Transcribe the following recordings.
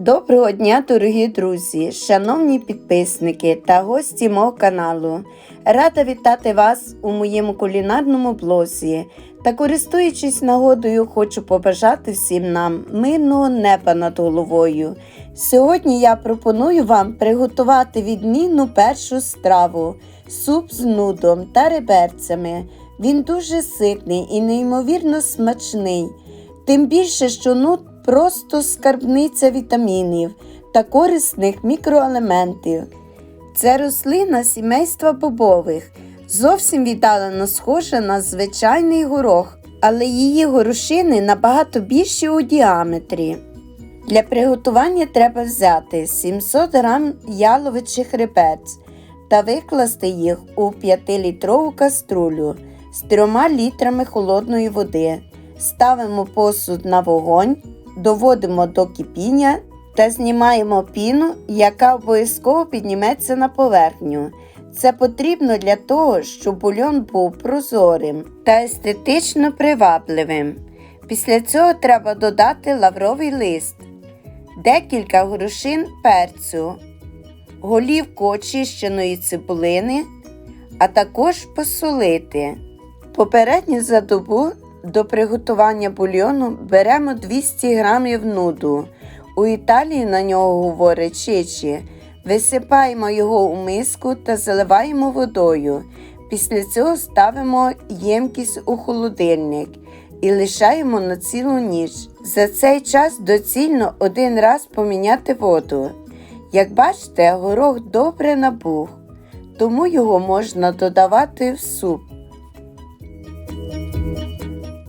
Доброго дня, дорогі друзі, шановні підписники та гості мого каналу. Рада вітати вас у моєму кулінарному блозі та, користуючись нагодою, хочу побажати всім нам мирного неба над головою. Сьогодні я пропоную вам приготувати відмінну першу страву суп з нудом та реберцями. Він дуже ситний і неймовірно смачний. Тим більше, що нут просто скарбниця вітамінів та корисних мікроелементів. Це рослина сімейства бобових, зовсім віддалено схожа на звичайний горох, але її горошини набагато більші у діаметрі. Для приготування треба взяти 700 г яловичих ребець та викласти їх у 5-літрову каструлю з 3 літрами холодної води. Ставимо посуд на вогонь, доводимо до кипіння та знімаємо піну, яка обов'язково підніметься на поверхню. Це потрібно для того, щоб бульон був прозорим та естетично привабливим. Після цього треба додати лавровий лист, декілька горошин перцю, голівку очищеної цибулини, а також посолити. Попередньо за добу до приготування бульйону беремо 200 г нуду. У Італії на нього говорять чечі. Висипаємо його у миску та заливаємо водою. Після цього ставимо ємкість у холодильник і лишаємо на цілу ніч. За цей час доцільно один раз поміняти воду. Як бачите, горох добре набух, тому його можна додавати в суп.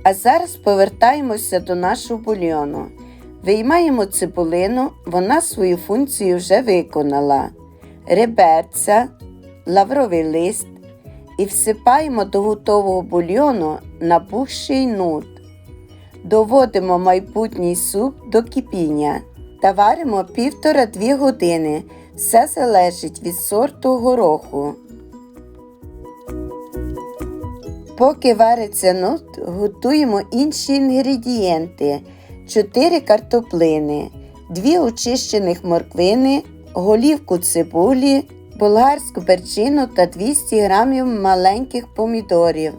А зараз повертаємося до нашого бульйону. Виймаємо цибулину, вона свою функцію вже виконала. Реберця, лавровий лист і всипаємо до готового бульйону набухший нут. Доводимо майбутній суп до кипіння та варимо 1,5-2 години. Все залежить від сорту гороху. Поки вариться нут, готуємо інші інгредієнти: 4 картоплини, 2 очищених морквини, голівку цибулі, болгарську перчину та 200 г маленьких помідорів.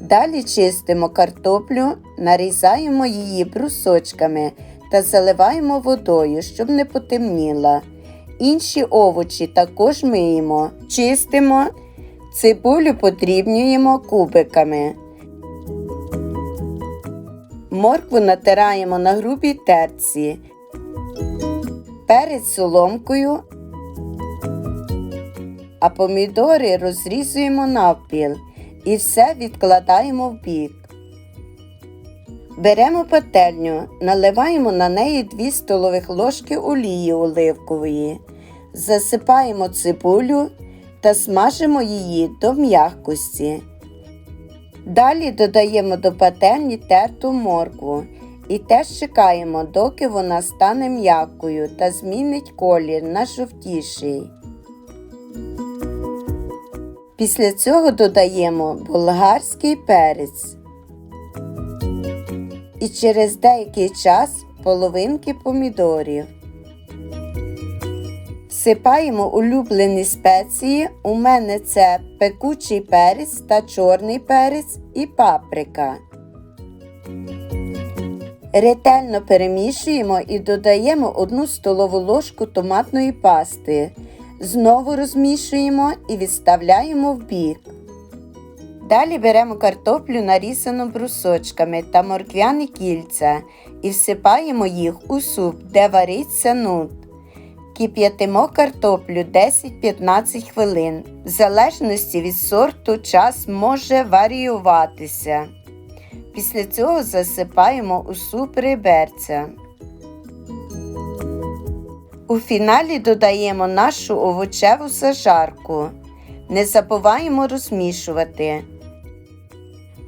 Далі чистимо картоплю, нарізаємо її брусочками та заливаємо водою, щоб не потемніла. Інші овочі також миємо, чистимо. Цибулю подрібнюємо кубиками. Моркву натираємо на грубій терці, перець соломкою, а помідори розрізуємо навпіл і все відкладаємо в бік. Беремо пательню, наливаємо на неї 2 столових ложки олії оливкової, засипаємо цибулю та смажимо її до м'якості. Далі додаємо до пательні терту моркву і теж чекаємо, доки вона стане м'якою та змінить колір на жовтіший. Після цього додаємо болгарський перець. І через деякий час половинки помідорів. Всипаємо улюблені спеції. У мене це пекучий перець та чорний перець і паприка. Ретельно перемішуємо і додаємо 1 столову ложку томатної пасти. Знову розмішуємо і відставляємо в бік. Далі беремо картоплю, нарізану брусочками та морквяні кільця і всипаємо їх у суп, де вариться нут. Кип'ятимо картоплю 10-15 хвилин. В залежності від сорту час може варіюватися. Після цього засипаємо у суп реберця. У фіналі додаємо нашу овочеву зажарку. Не забуваємо розмішувати.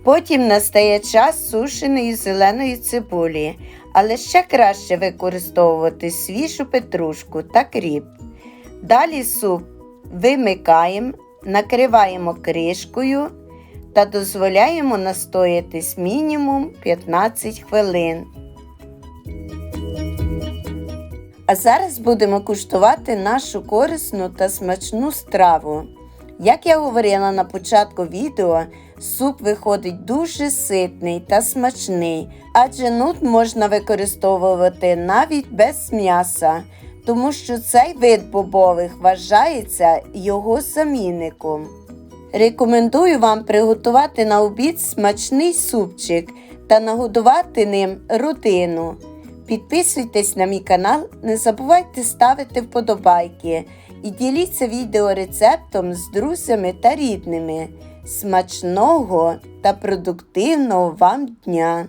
Потім настає час сушеної зеленої цибулі, але ще краще використовувати свіжу петрушку та кріп. Далі суп вимикаємо, накриваємо кришкою та дозволяємо настоятись мінімум 15 хвилин. А зараз будемо куштувати нашу корисну та смачну страву. Як я говорила на початку відео, суп виходить дуже ситний та смачний, адже нут можна використовувати навіть без м'яса, тому що цей вид бобових вважається його замінником. Рекомендую вам приготувати на обід смачний супчик та нагодувати ним родину. Підписуйтесь на мій канал, не забувайте ставити вподобайки і діліться відеорецептом з друзями та рідними. Смачного та продуктивного вам дня!